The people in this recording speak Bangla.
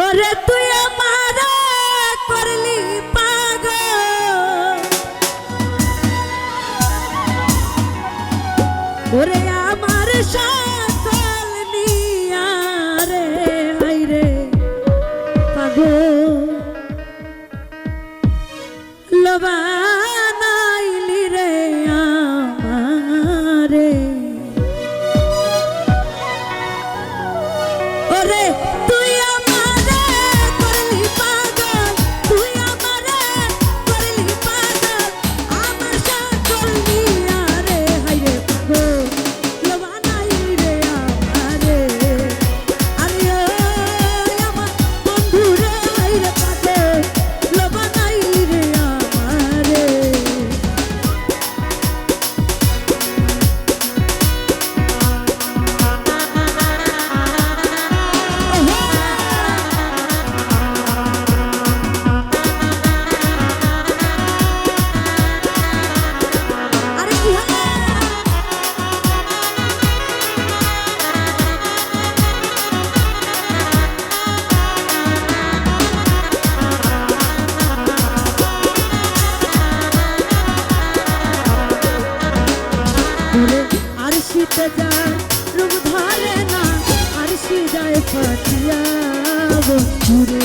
ওরে তুই আমার করলি পাগ ওরে আমার সকল নিয়া রে হাইরে পাগ লোবা আরশিতে যার রূপ ধরে না আরশি যায় ফাটিয়া বন্ধুরে